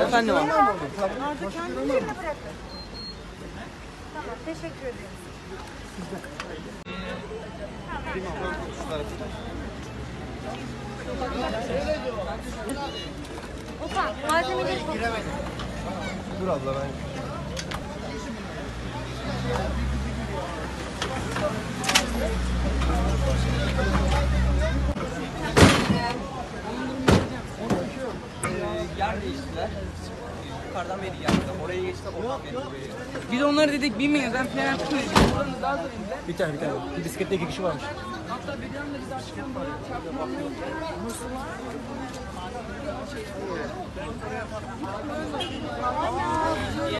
Efendim abi. Tamam teşekkür ederim. Opa malzemeleri Dur abla ben. Yer değiştiler. Yukarıdan beri geldi. Oraya geçti, oradan beri buraya. Biz onları dedik bilmeyiz. Ben. Buranız daha zor ince. Bir tane bir tane. Bisiklette iki kişi varmış. Hatta bir anda biz açtık. Çarpmanın